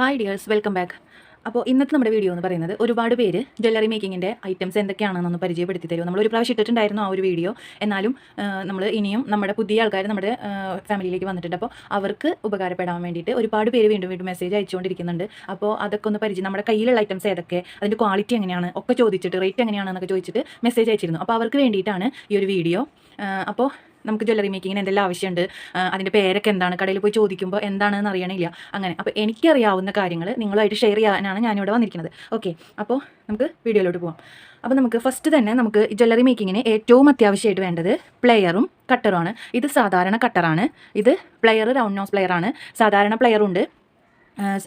Hi dears welcome back അപ്പോൾ ഇന്നത്തെ നമ്മുടെ വീഡിയോ എന്ന് പറയുന്നത് ഒരുപാട് പേര് ജ്വല്ലറി മേക്കിങ്ങിന്റെ ഐറ്റംസ് എന്തൊക്കെയാണെന്നൊന്ന് പരിചയപ്പെടുത്തി തരും നമ്മൾ ഒരു പ്രാവശ്യം ഇട്ടിട്ടുണ്ടായിരുന്നു ആ ഒരു വീഡിയോ എന്നാലും നമ്മൾ ഇനിയും നമ്മുടെ പുതിയ ആൾക്കാർ നമ്മുടെ ഫാമിലിയിലേക്ക് വന്നിട്ടുണ്ട്. അപ്പോൾ അവർക്ക് ഉപകാരപ്പെടാൻ വേണ്ടിയിട്ട് ഒരുപാട് പേര് വീണ്ടും വീണ്ടും മെസ്സേജ് അയച്ചുകൊണ്ടിരിക്കുന്നുണ്ട്. അപ്പോൾ അതൊക്കെ ഒന്ന് പരിചയം നമ്മുടെ കയ്യിലുള്ള ഐറ്റംസ് ഏതൊക്കെ അതിന്റെ ക്വാളിറ്റി എങ്ങനെയാണ് ഒക്കെ ചോദിച്ചിട്ട് റേറ്റ് എങ്ങനെയാണെന്നൊക്കെ ചോദിച്ചിട്ട് മെസ്സേജ് അയച്ചിരുന്നു. അപ്പോൾ അവർക്ക് വേണ്ടിയിട്ടാണ് ഈ ഒരു വീഡിയോ അപ്പോൾ നമുക്ക് ജ്വല്ലറി മേക്കിങ്ങിന് എന്തെല്ലാം ആവശ്യമുണ്ട് അതിന്റെ പേരൊക്കെ എന്താണ് കടയിൽ പോയി ചോദിക്കുമ്പോൾ എന്താണെന്ന് അറിയണില്ല. അങ്ങനെ അപ്പോൾ എനിക്കറിയാവുന്ന കാര്യങ്ങൾ നിങ്ങളുമായിട്ട് ഷെയർ ചെയ്യാനാണ് ഞാനിവിടെ വന്നിരിക്കുന്നത്. ഓക്കെ അപ്പോൾ നമുക്ക് വീഡിയോയിലോട്ട് പോകാം അപ്പോൾ നമുക്ക് ഫസ്റ്റ് തന്നെ നമുക്ക് ജ്വല്ലറി മേക്കിങ്ങിന് ഏറ്റവും അത്യാവശ്യമായിട്ട് വേണ്ടത് പ്ലെയറും കട്ടറുമാണ് ഇത് സാധാരണ കട്ടറാണ് ഇത് പ്ലെയർ റൗണ്ട് നോസ് പ്ലെയറാണ് സാധാരണ പ്ലെയറുണ്ട്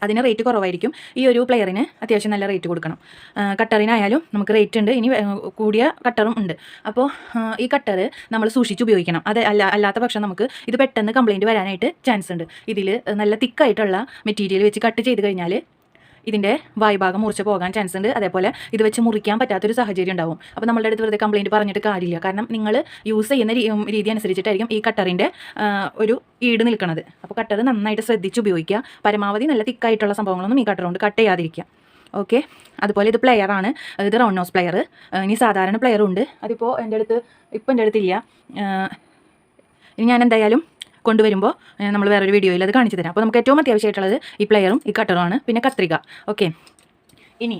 അതിന് റേറ്റ് കുറവായിരിക്കും. ഈ ഒരു പ്ലെയറിന് അത്യാവശ്യം നല്ല റേറ്റ് കൊടുക്കണം. കട്ടറിനായാലും നമുക്ക് റേറ്റ് ഉണ്ട്. ഇനി കൂടിയ കട്ടറും ഉണ്ട്. അപ്പോൾ ഈ കട്ടർ നമ്മൾ സൂക്ഷിച്ച് ഉപയോഗിക്കണം. അത് അല്ല അല്ലാത്ത പക്ഷം നമുക്ക് ഇത് പെട്ടെന്ന് കംപ്ലയിന്റ് വരാനായിട്ട് ചാൻസ് ഉണ്ട്. ഇതിൽ നല്ല തിക്കായിട്ടുള്ള മെറ്റീരിയൽ വെച്ച് കട്ട് ചെയ്ത് കഴിഞ്ഞാൽ ഇതിന്റെ വായ്ഭാഗം മുറിച്ച് പോകാൻ ചാൻസ് ഉണ്ട്. അതേപോലെ ഇത് വെച്ച് മുറിക്കാൻ പറ്റാത്തൊരു സാഹചര്യം ഉണ്ടാവും. അപ്പോൾ നമ്മളുടെ അടുത്ത് വെറുതെ കംപ്ലയിന്റ് പറഞ്ഞിട്ട് കാര്യമില്ല. കാരണം നിങ്ങൾ യൂസ് ചെയ്യുന്ന രീതി അനുസരിച്ചിട്ടായിരിക്കും ഈ കട്ടറിന്റെ ഒരു ഈട് നിൽക്കുന്നത് അപ്പോൾ കട്ടർ നന്നായിട്ട് ശ്രദ്ധിച്ച് ഉപയോഗിക്കുക. പരമാവധി നല്ല തിക്കായിട്ടുള്ള സംഭവങ്ങളൊന്നും ഈ കട്ടർ കൊണ്ട് കട്ട് ചെയ്യാതിരിക്കുക. ഓക്കെ അതുപോലെ ഇത് പ്ലെയർ ആണ്. ഇത് റൗണ്ട് നോസ് പ്ലെയർ ഇനി സാധാരണ പ്ലെയറും ഉണ്ട്. അതിപ്പോൾ എന്റെ അടുത്ത് ഇപ്പം എന്റെ അടുത്തില്ല ഇനി ഞാൻ എന്തായാലും കൊണ്ടുവരുമ്പോൾ നമ്മൾ വേറൊരു വീഡിയോയിൽ അത് കാണിച്ചു തരാം. അപ്പോൾ നമുക്ക് ഏറ്റവും അത്യാവശ്യമായിട്ടുള്ളത് ഈ പ്ലെയറും ഈ കട്ടറുമാണ് പിന്നെ കത്രിക. ഓക്കെ ഇനി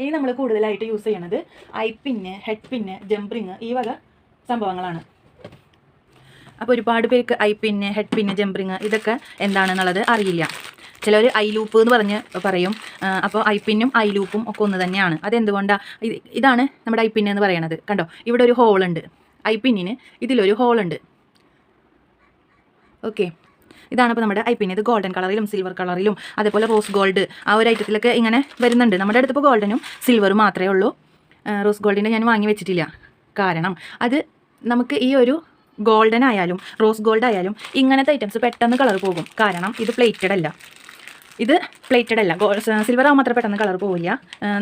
ഇനി നമ്മൾ കൂടുതലായിട്ട് യൂസ് ചെയ്യണത് eye pin head pin jump ring ഈ വക സംഭവങ്ങളാണ്. അപ്പോൾ ഒരുപാട് പേർക്ക് eye pin head pin jump ring ഇതൊക്കെ എന്താണെന്നുള്ളത് അറിയില്ല. ചിലർ ഐ ലൂപ്പ് എന്ന് പറഞ്ഞ് പറയും. അപ്പോൾ ഐ പിന്നും ഐ ലൂപ്പും ഒക്കെ ഒന്ന് തന്നെയാണ്. അതെന്തുകൊണ്ടാണ് ഇതാണ് നമ്മുടെ ഐ എന്ന് പറയണത്. കണ്ടോ? ഇവിടെ ഒരു ഹോളുണ്ട് ഐ പിന്നിന് ഇതിലൊരു ഹോളുണ്ട് ഓക്കെ ഇതാണ് ഇപ്പോൾ നമ്മുടെ ഐ പിന്നെ ഇത് ഗോൾഡൻ കളറിലും സിൽവർ കളറിലും അതേപോലെ റോസ് ഗോൾഡ് ആ ഒരു ഐറ്റത്തിലൊക്കെ ഇങ്ങനെ വരുന്നുണ്ട്. നമ്മുടെ അടുത്ത് ഇപ്പോൾ ഗോൾഡനും സിൽവറും മാത്രമേ ഉള്ളൂ. റോസ് ഗോൾഡിന്റെ ഞാൻ വാങ്ങി വെച്ചിട്ടില്ല. കാരണം അത് നമുക്ക് ഈ ഒരു ഗോൾഡൻ ആയാലും റോസ് ഗോൾഡ് ആയാലും ഇങ്ങനത്തെ ഐറ്റംസ് പെട്ടെന്ന് കളർ പോകും. കാരണം ഇത് പ്ലേറ്റഡ് അല്ല. ഇത് പ്ലേറ്റഡ് അല്ല. സിൽവർ ആകുമ്പോൾ അത്ര പെട്ടെന്ന് കളർ പോവില്ല.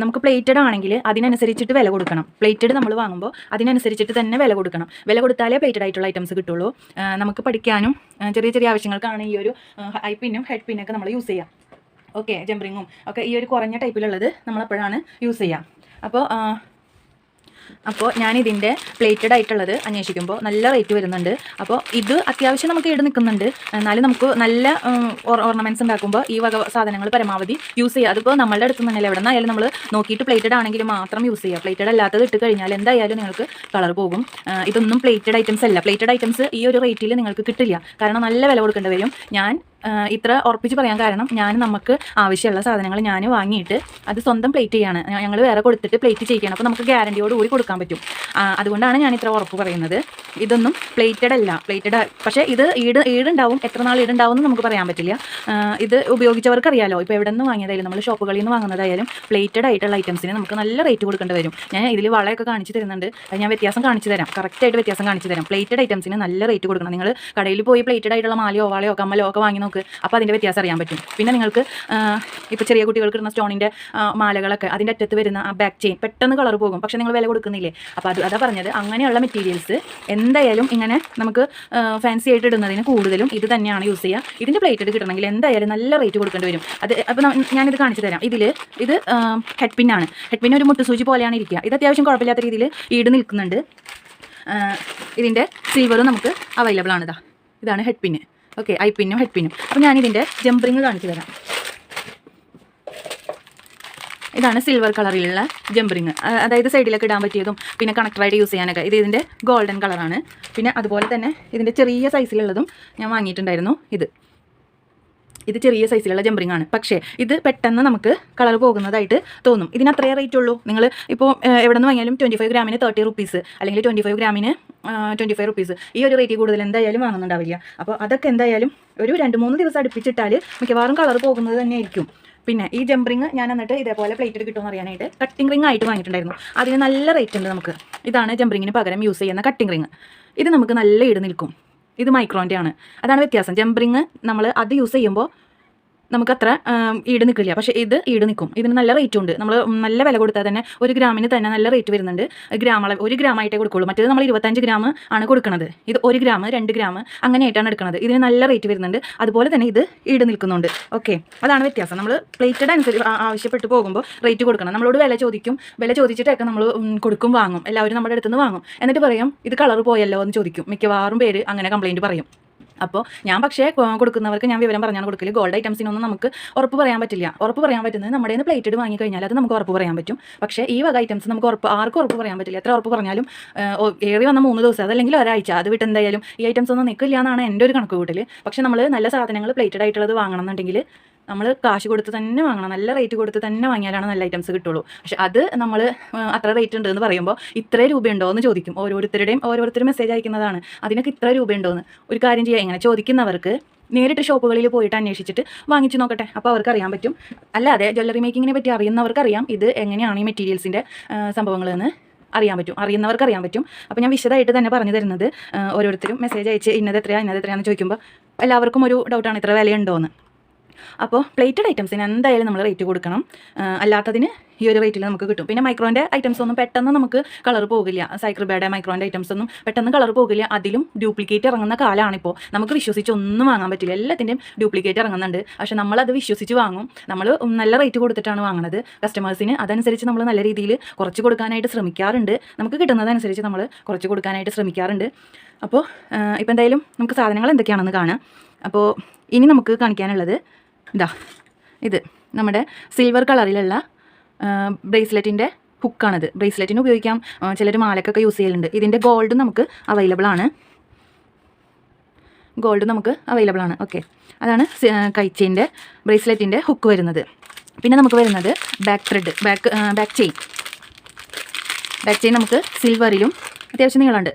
നമുക്ക് പ്ലേറ്റഡ് ആണെങ്കിൽ അതിനനുസരിച്ചിട്ട് വില കൊടുക്കണം. പ്ലേറ്റഡ് നമ്മൾ വാങ്ങുമ്പോൾ അതിനനുസരിച്ചിട്ട് തന്നെ വില കൊടുക്കണം. വില കൊടുത്താലേ പ്ലേറ്റഡ് ആയിട്ടുള്ള ഐറ്റംസ് കിട്ടുള്ളൂ. നമുക്ക് പഠിക്കാനും ചെറിയ ചെറിയ ആവശ്യങ്ങൾക്കാണ് ഈ ഒരു ഐ പിന്നും ഹെഡ് പിന്നൊക്കെ നമ്മൾ യൂസ് ചെയ്യാം. ഓക്കെ ജംപ്രിങ്ങും ഒക്കെ ഈ ഒരു കുറഞ്ഞ ടൈപ്പിലുള്ളത് നമ്മളെപ്പോഴാണ് യൂസ് ചെയ്യുക അപ്പോൾ അപ്പോൾ ഞാനിതിന്റെ പ്ലേറ്റഡ് ആയിട്ടുള്ളത് അന്വേഷിക്കുമ്പോൾ നല്ല റേറ്റ് വരുന്നുണ്ട്. അപ്പോൾ ഇത് അത്യാവശ്യം നമുക്ക് ഈട് നിൽക്കുന്നുണ്ട് എന്നാലും നമുക്ക് നല്ല ഓർണമെന്റ്സ് ഉണ്ടാക്കുമ്പോൾ ഈ വക സാധനങ്ങൾ പരമാവധി യൂസ് ചെയ്യുക അതിപ്പോൾ നമ്മളുടെ അടുത്ത് നിന്നല്ല എവിടെ നിന്നായാലും നമ്മൾ നോക്കിയിട്ട് പ്ലേറ്റഡ് ആണെങ്കിൽ മാത്രം യൂസ് ചെയ്യുക പ്ലേറ്റഡ് അല്ലാത്തത് ഇട്ട് കഴിഞ്ഞാൽ എന്തായാലും നിങ്ങൾക്ക് കളർ പോകും. ഇതൊന്നും പ്ലേറ്റഡ് ഐറ്റംസ് അല്ല. പ്ലേറ്റഡ് ഐറ്റംസ് ഈ ഒരു റേറ്റിൽ നിങ്ങൾക്ക് കിട്ടില്ല. കാരണം നല്ല വില കൊടുക്കേണ്ടി വരും. ഞാൻ ഇത്ര ഉറപ്പിച്ച് പറയാൻ കാരണം ഞാൻ നമുക്ക് ആവശ്യമുള്ള സാധനങ്ങൾ ഞാൻ വാങ്ങിയിട്ട് അത് സ്വന്തം പ്ലേറ്റ് ചെയ്യാണ്. ഞങ്ങൾ വേറെ കൊടുത്തിട്ട് പ്ലേറ്റ് ചെയ്യിക്കണം അപ്പോൾ നമുക്ക് ഗ്യാരണ്ടിയോട് കൂടി കൊടുക്കാൻ പറ്റും. അതുകൊണ്ടാണ് ഞാൻ ഇത്ര ഉറപ്പ് പറയുന്നത്. ഇതൊന്നും പ്ലേറ്റഡ് അല്ല. പ്ലേറ്റഡ് പക്ഷേ ഇത് ഈട് ഈടുണ്ടാവും. എത്ര നാൾ ഈടുണ്ടാവും എന്ന് നമുക്ക് പറയാൻ പറ്റില്ല. ഇത് ഉപയോഗിച്ചവർക്ക് അറിയാലോ ഇപ്പോൾ എവിടെ നിന്ന് വാങ്ങിയതായാലും നമ്മൾ ഷോപ്പുകളിൽ നിന്ന് വാങ്ങുന്നതായാലും പ്ലേറ്റഡ് ആയിട്ടുള്ള ഐറ്റംസിന് നമുക്ക് നല്ല റേറ്റ് കൊടുക്കേണ്ടി വരും. ഞാൻ ഇതിൽ വളയൊക്കെ കാണിച്ച് തരുന്നുണ്ട്. ഞാൻ വ്യത്യാസം കാണിച്ചു തരാം. കറക്റ്റായിട്ട് വ്യത്യാസം കാണിച്ചു തരാം. പ്ലേറ്റഡ് ഐറ്റംസിന് നല്ല റേറ്റ് കൊടുക്കണം. നിങ്ങൾ കടയിൽ പോയി പ്ലേറ്റഡ് ആയിട്ടുള്ള മാലയോ വളയോ കമ്മലോ ഒക്കെ വാങ്ങി നോക്ക് അപ്പോൾ അതിന്റെ വ്യത്യാസം അറിയാൻ പറ്റും. പിന്നെ നിങ്ങൾക്ക് ഇപ്പോൾ ചെറിയ കുട്ടികൾക്ക് ഇടുന്ന സ്റ്റോണിന്റെ മാലകളൊക്കെ അതിന്റെ അറ്റത്ത് വരുന്ന ആ ബാക്ക് ചെയിൻ പെട്ടെന്ന് കളർ പോകും. പക്ഷേ നിങ്ങൾ വില കൊടുക്കുന്നില്ലേ? അപ്പോൾ അത് അതാ പറഞ്ഞത്. അങ്ങനെയുള്ള മെറ്റീരിയൽസ് എന്തായാലും ഇങ്ങനെ നമുക്ക് ഫാൻസി ആയിട്ട് ഇടുന്നതിന് കൂടുതലും ഇത് തന്നെയാണ് യൂസ് ചെയ്യുക ഇതിന്റെ പ്ലേറ്റഡ് കിട്ടണമെങ്കിൽ എന്തായാലും നല്ല റേറ്റ് കൊടുക്കേണ്ടി വരും. അത് അപ്പോൾ ഞാനിത് കാണിച്ചു തരാം. ഇതിൽ ഇത് ഹെഡ് പിന്നാണ് ഹെഡ് പിൻ ഒരു മുട്ടുസൂചി പോലെയാണ് ഇരിക്കുക. ഇത് അത്യാവശ്യം കുഴപ്പമില്ലാത്ത രീതിയിൽ ഈട് നിൽക്കുന്നുണ്ട്. ഇതിന്റെ സിൽവറും നമുക്ക് അവൈലബിൾ ആണ് ഇതാ ഇതാണ് ഹെഡ് പിന്ന് ഓക്കെ ഐ പിന്നും ഹെഡ് പിന്നും അപ്പോൾ ഞാനിതിന്റെ ജംപറിങ് കാണിച്ചു തരാം. ഇതാണ് സിൽവർ കളറിലുള്ള ജംപറിങ് അതായത് സൈഡിലൊക്കെ ഇടാൻ പറ്റിയതും പിന്നെ കണക്ടറായിട്ട് യൂസ് ചെയ്യാനൊക്കെ. ഇത് ഇതിന്റെ ഗോൾഡൻ കളറാണ് പിന്നെ അതുപോലെ തന്നെ ഇതിന്റെ ചെറിയ സൈസിലുള്ളതും ഞാൻ വാങ്ങിയിട്ടുണ്ടായിരുന്നു. ഇത്. ഇത് ചെറിയ സൈസിലുള്ള ജംപറിങ് ആണ്. പക്ഷേ ഇത് പെട്ടെന്ന് നമുക്ക് കളർ പോകുന്നതായിട്ട് തോന്നും. ഇതിന് അത്രയേ റേറ്റ് ഉള്ളൂ. നിങ്ങൾ ഇപ്പോൾ എവിടെ നിന്ന് വാങ്ങിയാലും ട്വന്റി ഫൈവ് ഗ്രാമിന് തേർട്ടി റുപ്പീസ് അല്ലെങ്കിൽ ട്വന്റി ഫൈവ് ഗ്രാമിന് ട്വന്റി ഫൈവ് റുപ്പീസ് ഈ ഒരു റേറ്റ് കൂടുതൽ എന്തായാലും വാങ്ങുന്നുണ്ടാവില്ല. അപ്പോൾ അതൊക്കെ എന്തായാലും ഒരു രണ്ട് മൂന്ന് ദിവസം അടുപ്പിച്ചിട്ടാൽ മിക്കവാറും കളർ പോകുന്നത് തന്നെയായിരിക്കും. പിന്നെ ഈ ജംപറിങ് ഞാൻ എന്നിട്ട് ഇതേപോലെ പ്ലേറ്റ് കിട്ടുമെന്ന് അറിയാനായിട്ട് കട്ടിംഗ് റിംഗ് ആയിട്ട് വാങ്ങിയിട്ടുണ്ടായിരുന്നു. അതിന് നല്ല റേറ്റ് ഉണ്ട് നമുക്ക്. ഇതാണ് ജംപ്രിങ്ങിന് പകരം യൂസ് ചെയ്യുന്ന കട്ടിംഗ് റിംഗ് ഇത് നമുക്ക് നല്ല ഇട് നിൽക്കും. ഇത് മൈക്രോന്റെ ആണ്. അതാണ് വ്യത്യാസം. ജംപറിങ് നമ്മൾ അത് യൂസ് ചെയ്യുമ്പോൾ നമുക്ക് അത്ര ഈട് നിൽക്കില്ല. പക്ഷെ ഇത് ഈട് നിൽക്കും. ഇതിന് നല്ല റേറ്റും ഉണ്ട്. നമ്മൾ നല്ല വില കൊടുത്താൽ തന്നെ ഒരു ഗ്രാമിന് തന്നെ നല്ല റേറ്റ് വരുന്നുണ്ട്. ഗ്രാം അളവ് ഒരു ഗ്രാം ആയിട്ടേ കൊടുക്കുള്ളൂ. മറ്റേത് നമ്മൾ ഇരുപത്തഞ്ച് ഗ്രാം ആണ് കൊടുക്കുന്നത് ഇത് ഒരു ഗ്രാം രണ്ട് ഗ്രാം അങ്ങനെയായിട്ടാണ് എടുക്കുന്നത് ഇതിന് നല്ല റേറ്റ് വരുന്നുണ്ട്. അതുപോലെ തന്നെ ഇത് ഈട് നിൽക്കുന്നുണ്ട്. ഓക്കെ അതാണ് വ്യത്യാസം. നമ്മൾ പ്ലേറ്റഡ് അനുസരിച്ച് ആവശ്യപ്പെട്ട് പോകുമ്പോൾ റേറ്റ് കൊടുക്കണം. നമ്മളോട് വില ചോദിക്കും. വില ചോദിച്ചിട്ടൊക്കെ നമ്മൾ കൊടുക്കും വാങ്ങും. എല്ലാവരും നമ്മുടെ അടുത്തുനിന്ന് വാങ്ങും. എന്നിട്ട് പറയും ഇത് കളർ പോയല്ലോ എന്ന് ചോദിക്കും. മിക്കവാറും പേര് അങ്ങനെ കംപ്ലൈന്റ് പറയും. അപ്പോൾ ഞാൻ പക്ഷേ കൊടുക്കുന്നവർക്ക് ഞാൻ വിവരം പറഞ്ഞാണ് കൊടുക്കൽ. ഗോൾഡ് ഐറ്റംസിനൊന്നും നമുക്ക് ഉറപ്പ് പറയാൻ പറ്റില്ല. ഉറപ്പ് പറയാൻ പറ്റുന്നത് നമ്മുടെ നിന്ന് പ്ലേറ്റഡ് വാങ്ങിക്കഴിഞ്ഞാൽ അത് നമുക്ക് ഉറപ്പ് പറയാൻ പറ്റും. പക്ഷേ ഈ വക ഐറ്റംസ് നമുക്ക് ഉറപ്പ് ആർക്കും ഉറപ്പ് പറയാൻ പറ്റില്ല. എത്ര ഉറപ്പ് പറഞ്ഞാലും ഏറി വന്ന മൂന്ന് ദിവസം അതല്ലെങ്കിൽ ഒരാഴ്ച അത് വിട്ട് എന്തായാലും ഈ ഐറ്റംസ് ഒന്നും നിൽക്കില്ല എന്നാണ് എന്റെ ഒരു കണക്ക് കൂട്ടൽ പക്ഷേ നമ്മൾ നല്ല സാധനങ്ങൾ പ്ലേറ്റഡ് ആയിട്ടുള്ളത് വാങ്ങണം എന്നുണ്ടെങ്കിൽ നമ്മൾ കാശ് കൊടുത്ത് തന്നെ വാങ്ങണം. നല്ല റേറ്റ് കൊടുത്ത് തന്നെ വാങ്ങിയാലാണ് നല്ല ഐറ്റംസ് കിട്ടുള്ളൂ. പക്ഷെ അത് നമ്മൾ അത്ര റേറ്റ് ഉണ്ട് എന്ന് പറയുമ്പോൾ ഇത്ര രൂപയുണ്ടോ എന്ന് ചോദിക്കും. ഓരോരുത്തരുടെയും ഓരോരുത്തരും മെസ്സേജ് അയക്കുന്നതാണ്. അതിനൊക്കെ ഇത്ര രൂപയുണ്ടോ എന്ന് ഒരു കാര്യം ചെയ്യാം. ഇങ്ങനെ ചോദിക്കുന്നവർക്ക് നേരിട്ട് ഷോപ്പുകളിൽ പോയിട്ട് അന്വേഷിച്ചിട്ട് വാങ്ങിച്ചു നോക്കട്ടെ. അപ്പോൾ അവർക്ക് അറിയാൻ പറ്റും. അല്ലാതെ ജ്വല്ലറി മേക്കിങ്ങിനെ പറ്റി അറിയാം. ഇത് എങ്ങനെയാണ് ഈ മെറ്റീരിയൽസിന്റെ സംഭവങ്ങളെന്ന് അറിയാൻ പറ്റും. അറിയുന്നവർക്ക് അറിയാൻ പറ്റും. അപ്പോൾ ഞാൻ വിശദമായിട്ട് തന്നെ പറഞ്ഞു തരുന്നത് ഓരോരുത്തരും മെസ്സേജ് അയച്ച് ഇന്നത് എത്രയാണ് ഇന്നത് എത്രയാണെന്ന് ചോദിക്കുമ്പോൾ എല്ലാവർക്കും ഒരു ഡൗട്ടാണ് ഇത്ര വിലയുണ്ടോ എന്ന് അപ്പോൾ പ്ലേറ്റഡ് ഐറ്റംസിന് എന്തായാലും നമ്മൾ റേറ്റ് കൊടുക്കണം. അല്ലാത്തതിന് ഈ ഒരു റേറ്റിൽ നമുക്ക് കിട്ടും. പിന്നെ മൈക്രോന്റെ ഐറ്റംസ് ഒന്നും പെട്ടെന്ന് നമുക്ക് കളർ പോകില്ല. സൈക്രിബയുടെ മൈക്രോന്റെ ഐറ്റംസ് ഒന്നും പെട്ടെന്ന് കളർ പോകില്ല. അതിലും ഡ്യൂപ്ലിക്കേറ്റ് ഇറങ്ങുന്ന കാലമാണിപ്പോൾ നമുക്ക് വിശ്വസിച്ച് ഒന്നും വാങ്ങാൻ പറ്റില്ല. എല്ലാത്തിന്റെയും ഡ്യൂപ്ലിക്കേറ്റ് ഇറങ്ങുന്നുണ്ട്. പക്ഷെ നമ്മളത് വിശ്വസിച്ച് വാങ്ങും. നമ്മൾ നല്ല റേറ്റ് കൊടുത്തിട്ടാണ് വാങ്ങുന്നത് കസ്റ്റമേഴ്സിന് അതനുസരിച്ച് നമ്മൾ നല്ല രീതിയിൽ കുറച്ച് കൊടുക്കാനായിട്ട് ശ്രമിക്കാറുണ്ട്. നമുക്ക് കിട്ടുന്നതനുസരിച്ച് നമ്മൾ കുറച്ച് കൊടുക്കാനായിട്ട് ശ്രമിക്കാറുണ്ട്. അപ്പോൾ ഇപ്പോൾ എന്തായാലും നമുക്ക് സാധനങ്ങൾ എന്തൊക്കെയാണെന്ന് കാണാം. അപ്പോൾ ഇനി നമുക്ക് കാണിക്കാനുള്ളത് ഇതാ ഇത് നമ്മുടെ സിൽവർ കളറിലുള്ള ബ്രേസ്ലെറ്റിന്റെ ഹുക്കാണിത് ബ്രേസ്ലെറ്റിന് ഉപയോഗിക്കാം. ചിലർ മാലക്കൊക്കെ യൂസ് ചെയ്യലുണ്ട്. ഇതിന്റെ ഗോൾഡ് നമുക്ക് അവൈലബിൾ ആണ്. ഗോൾഡ് നമുക്ക് അവൈലബിൾ ആണ്. ഓക്കെ അതാണ് കൈച്ചെയിന്റെ ബ്രേസ്ലെറ്റിന്റെ ഹുക്ക് വരുന്നത്. പിന്നെ നമുക്ക് വരുന്നത് back thread back back chain back chain നമുക്ക് സിൽവറിലും അത്യാവശ്യം നീളമുണ്ട്.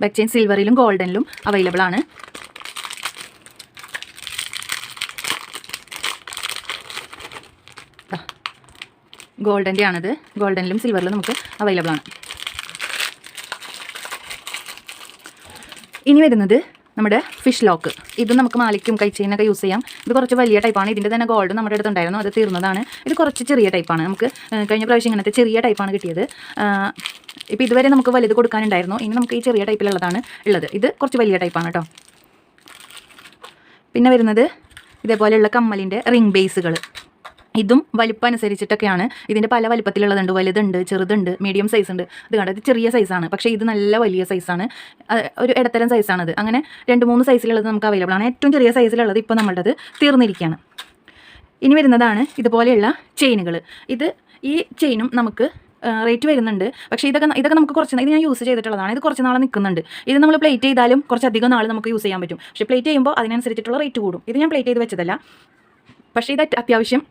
ബാക്ക് ചെയിൻ സിൽവറിലും ഗോൾഡനിലും അവൈലബിൾ ആണ്. ഗോൾഡന്റെ ആണിത് ഗോൾഡനിലും സിൽവറിലും നമുക്ക് അവൈലബിൾ ആണ്. ഇനി വരുന്നത് നമ്മുടെ ഫിഷ് ലോക്ക് ഇത് നമുക്ക് മാലിക്കും കൈച്ചെയിനൊക്കെ യൂസ് ചെയ്യാം. ഇത് കുറച്ച് വലിയ ടൈപ്പാണ് ഇതിന്റെ തന്നെ ഗോൾഡ് നമ്മുടെ അടുത്തുണ്ടായിരുന്നു അത് തീർന്നതാണ്. ഇത് കുറച്ച് ചെറിയ ടൈപ്പാണ് നമുക്ക് കഴിഞ്ഞ പ്രാവശ്യം ഇങ്ങനത്തെ ചെറിയ ടൈപ്പാണ് കിട്ടിയത്. ഇപ്പോൾ ഇതുവരെ നമുക്ക് വലുത് കൊടുക്കാനുണ്ടായിരുന്നു. ഇനി നമുക്ക് ഈ ചെറിയ ടൈപ്പിലുള്ളതാണ് ഉള്ളത്. ഇത് കുറച്ച് വലിയ ടൈപ്പാണ് കേട്ടോ. പിന്നെ വരുന്നത് ഇതേപോലെയുള്ള കമ്മലിന്റെ റിംഗ് ബേസുകൾ ഇതും വലിപ്പം അനുസരിച്ചിട്ടൊക്കെയാണ് ഇതിന്റെ പല വലിപ്പത്തിലുള്ളതുണ്ട്. വലുതുണ്ട് ചെറുതുണ്ട് മീഡിയം സൈസ് ഉണ്ട്. ഇത് കണ്ടത് ഇത് ചെറിയ സൈസാണ് പക്ഷേ ഇത് നല്ല വലിയ സൈസാണ് ഒരു ഇടത്തരം സൈസാണത് അങ്ങനെ രണ്ട് മൂന്ന് സൈസിലുള്ളത് നമുക്ക് അവൈലബിൾ ആണ്. ഏറ്റവും ചെറിയ സൈസിലുള്ളത് ഇപ്പോൾ നമ്മളുടേത് തീർന്നിരിക്കുകയാണ്. ഇനി വരുന്നതാണ് ഇതുപോലെയുള്ള ചെയിനുകൾ ഇത് ഈ ചെയിനും നമുക്ക് റേറ്റ് വരുന്നുണ്ട്. പക്ഷേ ഇതൊക്കെ ഇതൊക്കെ നമുക്ക് കുറച്ച് ഇത് ഞാൻ യൂസ് ചെയ്തിട്ടുള്ളതാണ്. ഇത് കുറച്ച് നാളെ നിൽക്കുന്നുണ്ട് ഇത് നമ്മൾ പ്ലേറ്റ് ചെയ്താലും കുറച്ചധികം നാൾ നമുക്ക് യൂസ് ചെയ്യാൻ പറ്റും. പക്ഷേ പ്ലേറ്റ് ചെയ്യുമ്പോൾ അതിനനുസരിച്ചിട്ടുള്ള റേറ്റ് കൂടും. ഇത് ഞാൻ പ്ലേറ്റ് ചെയ്ത് വെച്ചതല്ല. പക്ഷേ ഇത് അത്യാവശ്യം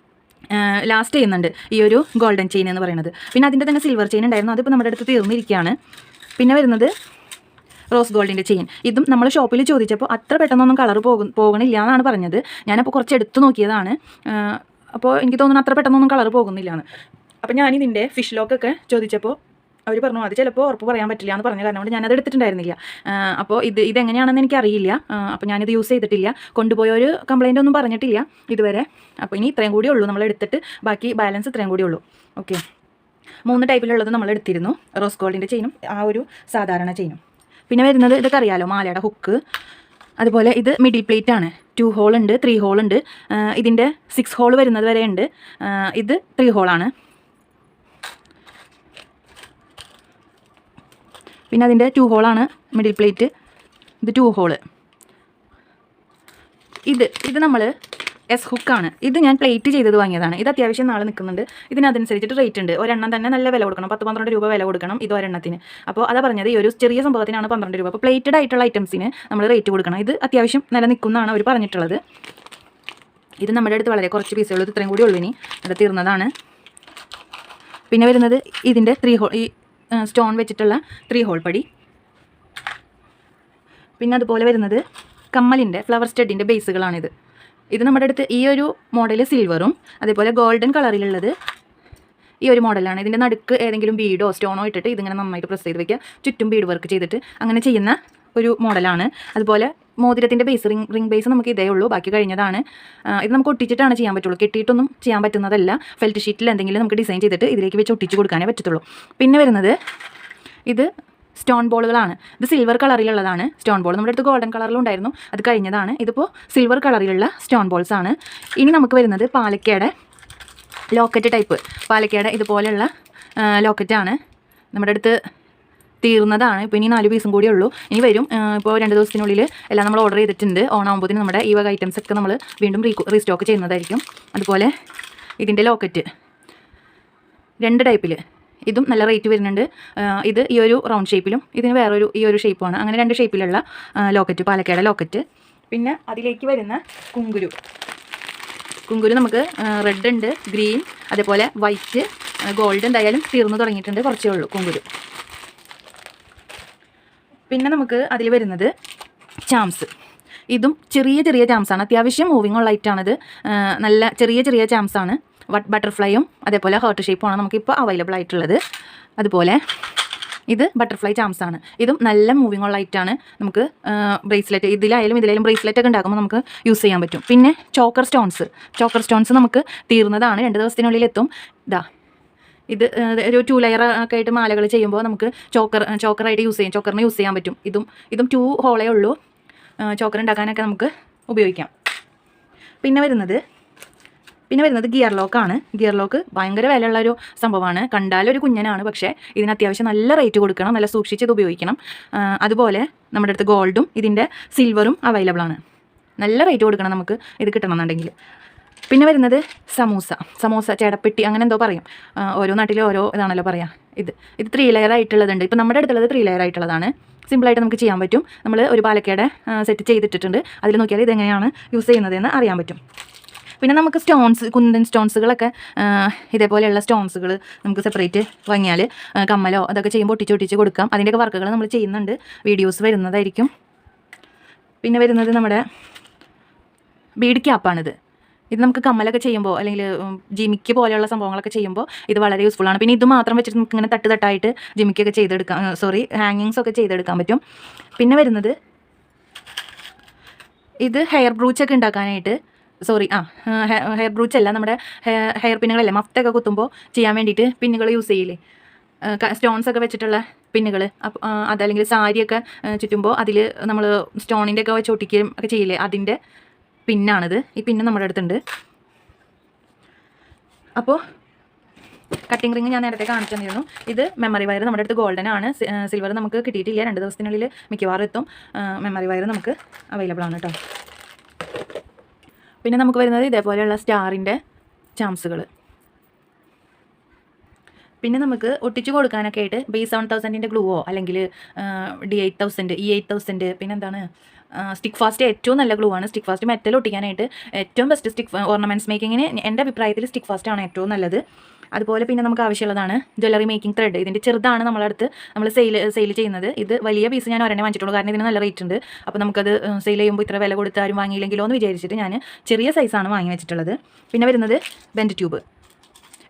ലാസ്റ്റ് ചെയ്യുന്നുണ്ട് ഈ ഒരു ഗോൾഡൻ ചെയിൻ എന്ന് പറയുന്നത്. പിന്നെ അതിന്റെ തന്നെ സിൽവർ ചെയിൻ ഉണ്ടായിരുന്നു. അതിപ്പോൾ നമ്മുടെ അടുത്ത് തീർന്നിരിക്കുകയാണ്. പിന്നെ വരുന്നത് റോസ് ഗോൾഡിന്റെ ചെയിൻ ഇതും നമ്മൾ ഷോപ്പിൽ ചോദിച്ചപ്പോൾ അത്ര പെട്ടെന്നൊന്നും കളർ പോകും പോകണില്ല എന്നാണ് പറഞ്ഞത്. ഞാനപ്പോൾ കുറച്ച് എടുത്തു നോക്കിയതാണ്. അപ്പോൾ എനിക്ക് തോന്നുന്നു അത്ര പെട്ടെന്നൊന്നും കളർ പോകുന്നില്ല എന്ന്. അപ്പോൾ ഞാനിതിന്റെ ഫിഷ് ലോക്കൊക്കെ ചോദിച്ചപ്പോൾ അവർ പറഞ്ഞു അത് ചിലപ്പോൾ ഉറപ്പ് പറയാൻ പറ്റില്ല എന്ന് പറഞ്ഞ കാരണം കൊണ്ട് ഞാനത് എടുത്തിട്ടുണ്ടായിരുന്നില്ല. അപ്പോൾ ഇത് ഇതെങ്ങനെയാണെന്ന് എനിക്കറിയില്ല. അപ്പോൾ ഞാനിത് യൂസ് ചെയ്തിട്ടില്ല. കൊണ്ടുപോയ ഒരു കംപ്ലൈന്റ് ഒന്നും പറഞ്ഞിട്ടില്ല ഇതുവരെ. അപ്പോൾ ഇനി ഇത്രയും കൂടി ഉള്ളൂ നമ്മൾ എടുത്തിട്ട്. ബാക്കി ബാലൻസ് ഇത്രയും കൂടി ഉള്ളൂ. ഓക്കെ മൂന്ന് ടൈപ്പിലുള്ളത് നമ്മൾ എടുത്തിരുന്നു. റോസ് ഗോൾഡിന്റെ ചെയിനും ആ ഒരു സാധാരണ ചെയിനും പിന്നെ വരുന്നത് ഇതൊക്കെ അറിയാലോ മാലയുടെ ഹുക്ക് അതുപോലെ ഇത് മിഡിൽ പ്ലേറ്റ് ആണ്. ടു ഹോൾ ഉണ്ട് ത്രീ ഹോൾ ഉണ്ട്. ഇതിന്റെ സിക്സ് ഹോൾ വരുന്നത് വരെ ഉണ്ട്. ഇത് ത്രീ ഹോളാണ് പിന്നെ അതിന്റെ ടു ഹോളാണ് മിഡിൽ പ്ലേറ്റ് ഇത് ടു ഹോൾ ഇത് ഇത് നമ്മൾ എസ് ഹുക്കാണ് ഇത് ഞാൻ പ്ലേറ്റ് ചെയ്തത് വാങ്ങിയതാണ്. ഇത് അത്യാവശ്യം നാളെ നിൽക്കുന്നുണ്ട് ഇതിനനുസരിച്ചിട്ട് റേറ്റ് ഉണ്ട്. ഒരെണ്ണം തന്നെ നല്ല വില കൊടുക്കണം. പത്ത് പന്ത്രണ്ട് രൂപ വില കൊടുക്കണം ഇത് ഒരെണ്ണത്തിന്. അപ്പോൾ അതാ പറഞ്ഞത് ഈ ഒരു ചെറിയ സംഭവത്തിനാണ് പന്ത്രണ്ട് രൂപ. അപ്പോൾ പ്ലേറ്റഡ് ആയിട്ടുള്ള ഐറ്റംസിന് നമ്മൾ റേറ്റ് കൊടുക്കണം. ഇത് അത്യാവശ്യം നിലനിൽക്കുന്നതാണ് അവർ പറഞ്ഞിട്ടുള്ളത്. ഇത് നമ്മുടെ അടുത്ത് വളരെ കുറച്ച് പീസുകൾ ഇത് ഇത്രയും കൂടി ഉള്ളൂ ഇനി. അത് തീർന്നതാണ്. പിന്നെ വരുന്നത് ഇതിന്റെ ത്രീ ഹോൾ ഈ സ്റ്റോൺ വെച്ചിട്ടുള്ള ത്രീ ഹോൾ പടി. പിന്നെ അതുപോലെ വരുന്നത് കമ്മലിന്റെ ഫ്ലവർ സ്റ്റഡിന്റെ ബേസുകളാണിത് ഇത് നമ്മുടെ അടുത്ത് ഈ ഒരു മോഡൽ സിൽവറും അതേപോലെ ഗോൾഡൻ കളറിലുള്ളത് ഈ ഒരു മോഡലാണ് ഇതിന്റെ നടുക്ക് ഏതെങ്കിലും ബീഡോ സ്റ്റോണോ ഇട്ടിട്ട് ഇതിങ്ങനെ നന്നായിട്ട് പ്രസ് ചെയ്ത് വെക്കുക. ചുറ്റും ബീഡ് വർക്ക് ചെയ്തിട്ട് അങ്ങനെ ചെയ്യുന്ന ഒരു മോഡലാണ് അതുപോലെ മോതിരത്തിന്റെ ബേസ് റിംഗ് റിംഗ് ബേസ് നമുക്ക് ഇതേ ഉള്ളൂ. ബാക്കി കഴിഞ്ഞതാണ്. ഇത് നമുക്ക് ഒട്ടിച്ചിട്ടാണ് ചെയ്യാൻ പറ്റുള്ളൂ. കെട്ടിയിട്ടൊന്നും ചെയ്യാൻ പറ്റുന്നതല്ല. ഫെൽറ്റ് ഷീറ്റിൽ എന്തെങ്കിലും നമുക്ക് ഡിസൈൻ ചെയ്തിട്ട് ഇതിലേക്ക് വെച്ച് ഒട്ടിച്ച് കൊടുക്കാനേ പറ്റത്തുള്ളൂ. പിന്നെ വരുന്നത് ഇത് സ്റ്റോൺ ബോളുകളാണ് ഇത് സിൽവർ കളറിലുള്ളതാണ് സ്റ്റോൺ ബോൾ നമ്മുടെ അടുത്ത് ഗോൾഡൻ കളറിലും ഉണ്ടായിരുന്നു. അത് കഴിഞ്ഞതാണ്. ഇതിപ്പോൾ സിൽവർ കളറിലുള്ള സ്റ്റോൺ ബോൾസ് ആണ്. ഇനി നമുക്ക് വരുന്നത് പാലക്കയുടെ ലോക്കറ്റ് ടൈപ്പ് പാലക്കയുടെ ഇതുപോലെയുള്ള ലോക്കറ്റാണ് നമ്മുടെ അടുത്ത് തീർന്നതാണ്. ഇപ്പോൾ ഇനി നാല് പീസും കൂടിയേ ഉള്ളൂ. ഇനി വരും. ഇപ്പോൾ രണ്ട് ദിവസത്തിനുള്ളിൽ എല്ലാം നമ്മൾ ഓർഡർ ചെയ്തിട്ടുണ്ട്. ഓണാകുമ്പോഴത്തേന് നമ്മുടെ ഈ വക ഐറ്റംസ് ഒക്കെ നമ്മൾ വീണ്ടും റീ റീസ്റ്റോക്ക് ചെയ്യുന്നതായിരിക്കും. അതുപോലെ ഇതിന്റെ ലോക്കറ്റ് രണ്ട് ടൈപ്പിൽ ഇതും നല്ല റേറ്റ് വരുന്നുണ്ട്. ഇത് ഈ ഒരു റൗണ്ട് ഷേപ്പിലും ഇതിന് വേറൊരു ഈ ഒരു ഷേപ്പുമാണ് അങ്ങനെ രണ്ട് ഷേപ്പിലുള്ള ലോക്കറ്റ് പാലക്കാട് ലോക്കറ്റ് പിന്നെ അതിലേക്ക് വരുന്ന കുങ്കുരു. കുങ്കുരു നമുക്ക് റെഡ് ഉണ്ട് ഗ്രീൻ അതേപോലെ വൈറ്റ് ഗോൾഡ് എന്തായാലും തീർന്നു തുടങ്ങിയിട്ടുണ്ട് കുറച്ചേ ഉള്ളൂ കുങ്കുരു. പിന്നെ നമുക്ക് അതിൽ വരുന്നത് ചാംസ് ഇതും ചെറിയ ചെറിയ ചാംസാണ് അത്യാവശ്യം മൂവിങ് ഉള്ള ഐറ്റാണിത് നല്ല ചെറിയ ചെറിയ ചാംസാണ് ബട്ടർഫ്ലൈയും അതേപോലെ ഹേർട്ട് ഷേപ്പുമാണ് നമുക്കിപ്പോൾ അവൈലബിൾ ആയിട്ടുള്ളത്. അതുപോലെ ഇത് ബട്ടർഫ്ലൈ ചാംസ് ആണ്. ഇതും നല്ല മൂവിങ് ഉള്ള ഐറ്റാണ് നമുക്ക് ബ്രേസ്ലെറ്റ് ഇതിലായാലും ഇതിലായാലും ബ്രേസ്ലെറ്റ് ഒക്കെ ഉണ്ടാക്കുമ്പോൾ നമുക്ക് യൂസ് ചെയ്യാൻ പറ്റും. പിന്നെ ചോക്കർ സ്റ്റോൺസ് ചോക്കർ സ്റ്റോൺസ് നമുക്ക് തീർന്നതാണ്. രണ്ട് ദിവസത്തിനുള്ളിൽ എത്തും. ഇതാ ഇത് ഒരു ടു ലെയർ ഒക്കെ ആയിട്ട് മാലകൾ ചെയ്യുമ്പോൾ നമുക്ക് ചോക്കർ ചോക്കറായിട്ട് യൂസ് ചെയ്യാം. ചോക്കറിന് യൂസ് ചെയ്യാൻ പറ്റും. ഇതും ഇതും ടു ഹോളേ ഉള്ളൂ. ചോക്കർ ഉണ്ടാക്കാനൊക്കെ നമുക്ക് ഉപയോഗിക്കാം. പിന്നെ വരുന്നത് പിന്നെ വരുന്നത് ഗിയർ ലോക്കാണ് ഗിയർ ലോക്ക് ഭയങ്കര വിലയുള്ള ഒരു സംഭവമാണ്. കണ്ടാലൊരു കുഞ്ഞനാണ് പക്ഷേ ഇതിന് അത്യാവശ്യം നല്ല റേറ്റ് കൊടുക്കണം. നല്ല സൂക്ഷിച്ച് ഇത് ഉപയോഗിക്കണം. അതുപോലെ നമ്മുടെ അടുത്ത് ഗോൾഡും ഇതിന്റെ സിൽവറും അവൈലബിൾ ആണ്. നല്ല റേറ്റ് കൊടുക്കണം നമുക്ക് ഇത് കിട്ടണമെന്നുണ്ടെങ്കിൽ. പിന്നെ വരുന്നത് സമൂസ. സമൂസ ചേടപ്പെട്ടി അങ്ങനെ എന്തോ പറയും. ഓരോ നാട്ടിലും ഓരോ ഇതാണല്ലോ പറയാം. ഇത്. ഇത് ത്രീ ലെയർ ആയിട്ടുള്ളതുണ്ട്. ഇപ്പം നമ്മുടെ അടുത്തുള്ളത് ത്രീ ലെയർ ആയിട്ടുള്ളതാണ്. സിമ്പിളായിട്ട് നമുക്ക് ചെയ്യാൻ പറ്റും. നമ്മൾ ഒരു പാലക്കയുടെ സെറ്റ് ചെയ്തിട്ടിട്ടുണ്ട്. അതിൽ നോക്കിയാൽ ഇതെങ്ങനെയാണ് യൂസ് ചെയ്യുന്നതെന്ന് അറിയാൻ പറ്റും. പിന്നെ നമുക്ക് സ്റ്റോൺസ് കുന്തൻ സ്റ്റോൺസുകളൊക്കെ ഇതേപോലെയുള്ള സ്റ്റോൺസുകൾ നമുക്ക് സെപ്പറേറ്റ് വാങ്ങിയാൽ കമ്മലോ അതൊക്കെ ചെയ്യുമ്പോൾ ഒട്ടിച്ച് ഒട്ടിച്ച് കൊടുക്കാം. അതിന്റെയൊക്കെ വർക്കുകൾ നമ്മൾ ചെയ്യുന്നുണ്ട്. വീഡിയോസ് വരുന്നതായിരിക്കും. പിന്നെ വരുന്നത് നമ്മുടെ ബീഡ് ക്യാപ്പാണിത് ഇത് നമുക്ക് കമ്മലൊക്കെ ചെയ്യുമ്പോൾ അല്ലെങ്കിൽ ജിമിക്ക് പോലെയുള്ള സംഭവങ്ങളൊക്കെ ചെയ്യുമ്പോൾ ഇത് വളരെ യൂസ്ഫുൾ ആണ്. പിന്നെ ഇത് മാത്രം വെച്ചിട്ട് നമുക്ക് ഇങ്ങനെ തട്ട് തട്ടായിട്ട് ജിമിക്കൊക്കെ ചെയ്തെടുക്കാം. സോറി ഹാങ്ങിങ്സ് ഒക്കെ ചെയ്തെടുക്കാൻ പറ്റും. പിന്നെ വരുന്നത് ഇത് ഹെയർ ബ്രൂച്ച് ഒക്കെ ഉണ്ടാക്കാനായിട്ട് സോറി ആ ഹെയർ ബ്രൂച്ച് അല്ല നമ്മുടെ ഹെയർ പിന്നുകളല്ലേ മഫ്തൊക്കെ കുത്തുമ്പോൾ ചെയ്യാൻ വേണ്ടിയിട്ട് പിന്നുകൾ യൂസ് ചെയ്യില്ലേ? സ്റ്റോൺസ് ഒക്കെ വെച്ചിട്ടുള്ള പിന്നുകൾ അപ്പോൾ അതല്ലെങ്കിൽ സാരിയൊക്കെ ചുറ്റുമ്പോൾ അതിൽ നമ്മൾ സ്റ്റോണിന്റെ ഒക്കെ വെച്ച് ഒട്ടിക്കുകയും ഒക്കെ ചെയ്യില്ലേ? അതിന്റെ പിന്നാണിത്. ഈ പിന്ന് നമ്മുടെ അടുത്തുണ്ട്. അപ്പോൾ കട്ടിംഗ് റിങ് ഞാൻ നേരത്തെ കാണിച്ചു തന്നിരുന്നു ഇത് മെമ്മറി വയർ നമ്മുടെ അടുത്ത് ഗോൾഡൻ ആണ്. സിൽവർ നമുക്ക് കിട്ടിയിട്ടില്ല. രണ്ട് ദിവസത്തിനുള്ളിൽ മിക്കവാറും എത്തും. മെമ്മറി വയർ നമുക്ക് അവൈലബിൾ ആണ് കേട്ടോ പിന്നെ നമുക്ക് വരുന്നത് ഇതേപോലെയുള്ള സ്റ്റാറിന്റെ ചാംസുകൾ പിന്നെ നമുക്ക് ഒട്ടിച്ചു കൊടുക്കാനൊക്കെ ആയിട്ട് ബി സെവൻ തൗസൻഡിന്റെ ഗ്ലൂവോ അല്ലെങ്കിൽ D eight thousand E eight thousand പിന്നെന്താണ് സ്റ്റിക്ക് ഫാസ്റ്റ് ഏറ്റവും നല്ല ഗ്ലൂ ആണ്. സ്റ്റിക്ക് ഫാസ്റ്റ് മെറ്റൽ ഒട്ടിക്കാനായിട്ട് ഏറ്റവും ബെസ്റ്റ് സ്റ്റിക്ക് ഓർണമെന്റ്സ് മേക്കിങ്ങിന് എന്റെ അഭിപ്രായത്തിൽ സ്റ്റിക്ക് ഫാസ്റ്റ് ആണ് ഏറ്റവും നല്ലത്. അതുപോലെ പിന്നെ നമുക്ക് ആവശ്യമുള്ളതാണ് ജ്വല്ലറി മേക്കിംഗ് ത്രെഡ് ഇതിന്റെ ചെറുതാണ് നമ്മളടുത്ത് നമ്മൾ സെയിൽ സെയിൽ ചെയ്യുന്നത്. ഇത് വലിയ പീസ് ഞാൻ ഒരെണ്ണം വാങ്ങിച്ചിട്ടുള്ളൂ. കാരണം ഇതിന് നല്ല റേറ്റ് ഉണ്ട്. അപ്പോൾ നമുക്കത് സെയിൽ ചെയ്യുമ്പോൾ ഇത്ര വില കൊടുത്ത് ആരും വാങ്ങിയില്ലെങ്കിലോ എന്ന് വിചാരിച്ചിട്ട് ഞാൻ ചെറിയ സൈസാണ് വാങ്ങി വെച്ചിട്ടുള്ളത്. പിന്നെ വരുന്നത് ബെൻഡ് ട്യൂബ്